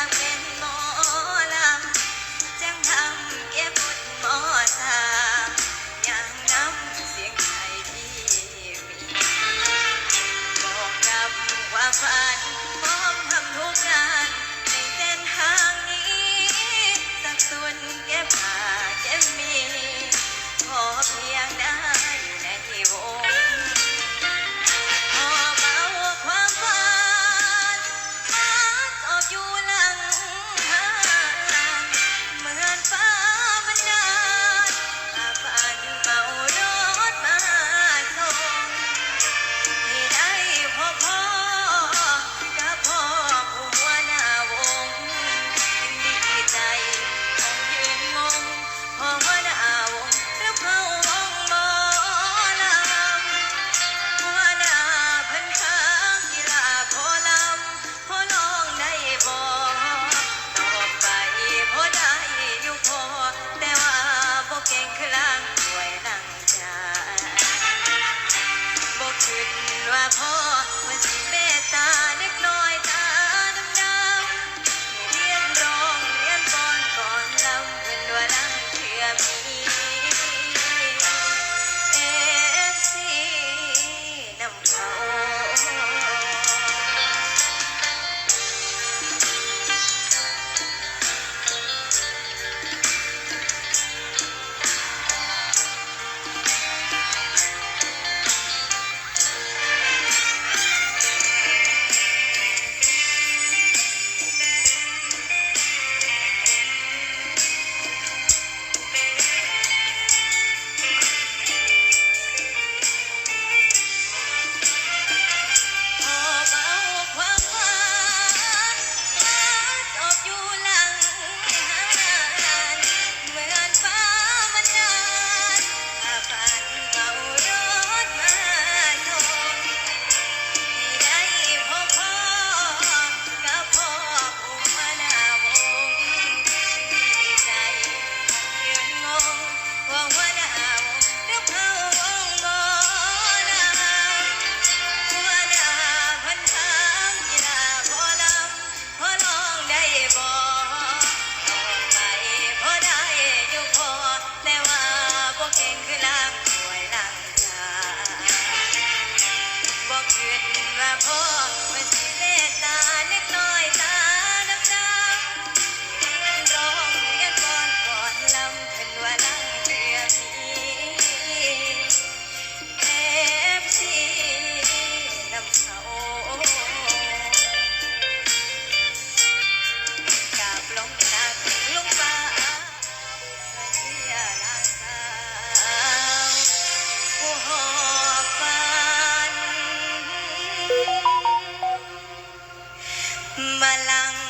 I've been บอกขึ้นว่าพ่อไม่สิเลตาเล็กน้อยตา malang